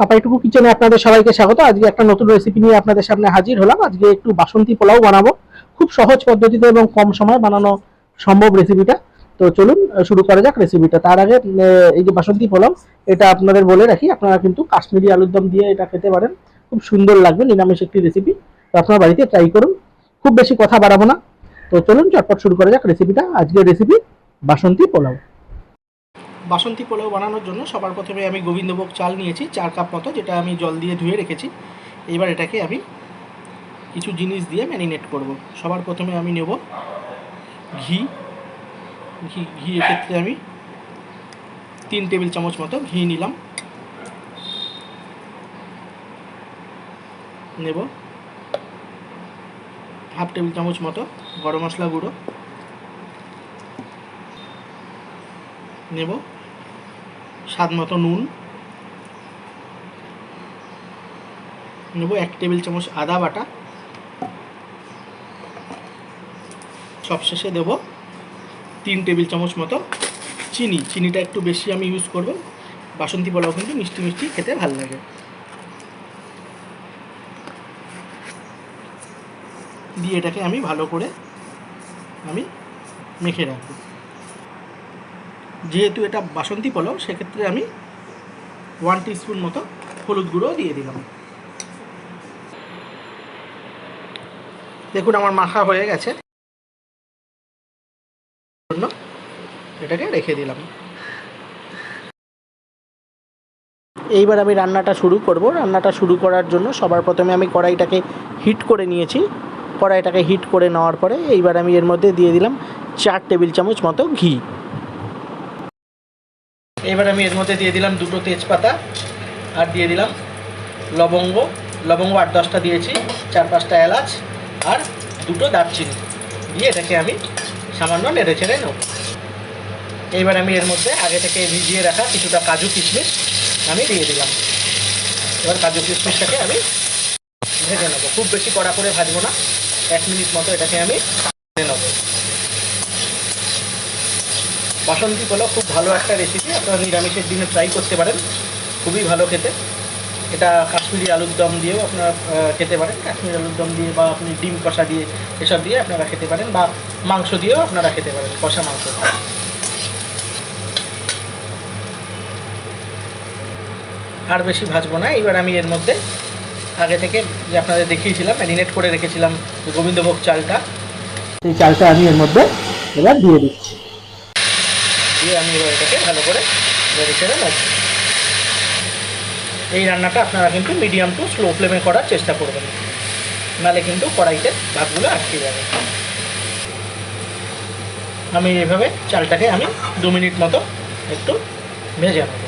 পাপাইটুকু কিচেনে আপনাদের সবাইকে স্বাগত। আজকে একটা নতুন রেসিপি নিয়ে আপনাদের সামনে হাজির হলাম। আজকে একটু বাসন্তী পোলাও বানাবো। খুব সহজ পদ্ধতিতে এবং কম সময় বানানো সম্ভব রেসিপিটা তো চলুন শুরু করা যাক রেসিপিটা তার আগে এই যে বাসন্তী পোলাও, এটা আপনাদের বলে রাখি। আপনারা কিন্তু কাশ্মীরি আলুর দম দিয়ে এটা খেতে পারেন। খুব সুন্দর লাগবে, নিরামিষ একটি রেসিপি তো আপনার বাড়িতে ট্রাই করুন। খুব বেশি কথা বাড়াবো না। তো চলুন, চটপট শুরু করা যাক রেসিপিটা আজকের রেসিপি বাসন্তী পোলাও। বাসন্তী পোলাও বানানোর জন্য সবার প্রথমে আমি গোবিন্দভোগ চাল নিয়েছি, চার কাপ মতো, যেটা আমি জল দিয়ে ধুয়ে রেখেছি। এবার এটাকে আমি কিছু জিনিস দিয়ে ম্যারিনেট করব। সবার প্রথমে আমি নেব ঘি। ঘি ঘি এক্ষেত্রে আমি তিন টেবিল চামচ মতো ঘি নিলাম। নেব হাফ টেবিল চামচ মতো গরম মশলা গুঁড়ো। নেব স্বাদ মতো নুন। নেব এক টেবিল চামচ আদা বাটা। সবশেষে দেব তিন টেবিল চামচ মতো চিনি। চিনিটা একটু বেশি আমি ইউজ করব। বাসন্তী পোলাও কিন্তু মিষ্টি মিষ্টি খেতে ভালো লাগে। দিয়ে এটাকে আমি ভালো করে আমি মেখে রাখব। যেহেতু এটা বাসন্তী পোলাও সেক্ষেত্রে আমি ওয়ান টিস্পুন মতো হলুদ গুঁড়ো দিয়ে দিলাম। দেখুন, আমার মাখা হয়ে গেছে। এটাকে রেখে দিলাম। এইবার আমি রান্নাটা শুরু করব। রান্নাটা শুরু করার জন্য সবার প্রথমে আমি কড়াইটাকে হিট করে নিয়েছি। কড়াইটাকে হিট করে নেওয়ার পরে এইবার আমি এর মধ্যে দিয়ে দিলাম চার টেবিল চামচ মতো ঘি। এবার আমি এর মধ্যে দিয়ে দিলাম দুটো তেজপাতা আর দিয়ে দিলাম লবঙ্গ। লবঙ্গ আট দশটা দিয়েছি, চার পাঁচটা এলাচ আর দুটো দারচিনি। দিয়ে এটাকে আমি সামান্য নেড়ে ছেড়ে নেব। এইবার আমি এর মধ্যে আগে থেকে ভিজিয়ে রাখা কিছুটা কাজু কিশমিশ আমি দিয়ে দিলাম। এবার কাজু কিশমিশটাকে আমি ভেজে নেব। খুব বেশি কড়া করে ভাজবো না। এক মিনিট মতো এটাকে আমি ভেজে নেব বাসন্তী পোলাও খুব ভালো একটা রেসিপি আপনারা নিরামিষের দিনে ট্রাই করতে পারেন। খুবই ভালো খেতে। এটা কাশ্মীরি আলুর দম দিয়েও আপনারা খেতে পারেন। কাশ্মীরি আলুর দম দিয়ে বা আপনি ডিম কষা দিয়ে এসব দিয়ে আপনারা খেতে পারেন বা মাংস দিয়েও আপনারা খেতে পারেন, কষা মাংস। আর বেশি ভাজবো না। এবার আমি এর মধ্যে আগে থেকে যে আপনাদের দেখিয়েছিলাম ম্যারিনেট করে রেখেছিলাম গোবিন্দভোগ চালটা। সেই চালটা আমি এর মধ্যে এবার দিয়ে দিচ্ছি। দিয়ে আমি এবার এটাকে ভালো করে নেড়ে ছেড়ে নেব এই রান্নাটা আপনারা কিন্তু মিডিয়াম টু স্লো ফ্লেমে করার চেষ্টা করবেন। নাহলে কিন্তু কড়াইতে ভাতগুলো আটকে যাবে। আমি এইভাবে চালটাকে আমি দু মিনিট মতো একটু ভেজে নেব।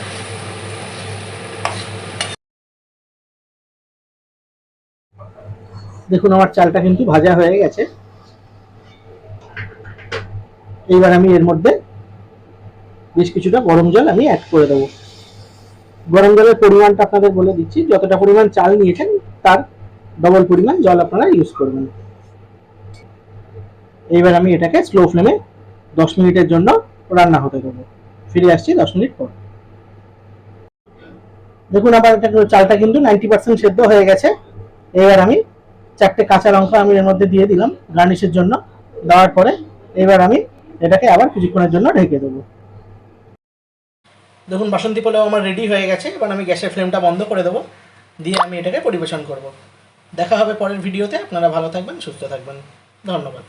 দেখুন, আমার চালটা কিন্তু ভাজা হয়ে গেছে। এইবার আমি এর মধ্যে বেশ কিছুটা গরম জল আমি অ্যাড করে দেবো। গরম জলের পরিমাণটা আপনাদের বলে দিচ্ছি, যতটা পরিমাণ চাল নিয়েছেন তার ডবল পরিমাণ জল আপনারা ইউজ করবেন। এইবার আমি এটাকে স্লো ফ্লেমে দশ মিনিটের জন্য রান্না হতে দেবো। ফিরে আসছি দশ মিনিট পর। দেখুন আবার এটা চালটা কিন্তু নাইনটি পার্সেন্ট সেদ্ধ হয়ে গেছে। এবার আমি চারটে কাঁচা লঙ্কা আমি এর মধ্যে দিয়ে দিলাম গার্নিশের জন্য। দেওয়ার পরে এবার আমি এটাকে আবার কিছুক্ষণের জন্য ঢেকে দেবো। দেখুন, বাসন্তী পোলাও আমার রেডি হয়ে গেছে, এবার আমি গ্যাসের ফ্লেমটা বন্ধ করে দেবো, দিয়ে আমি এটাকে পরিবেশন করব। দেখা হবে পরের ভিডিওতে আপনারা ভালো থাকবেন, সুস্থ থাকবেন, ধন্যবাদ।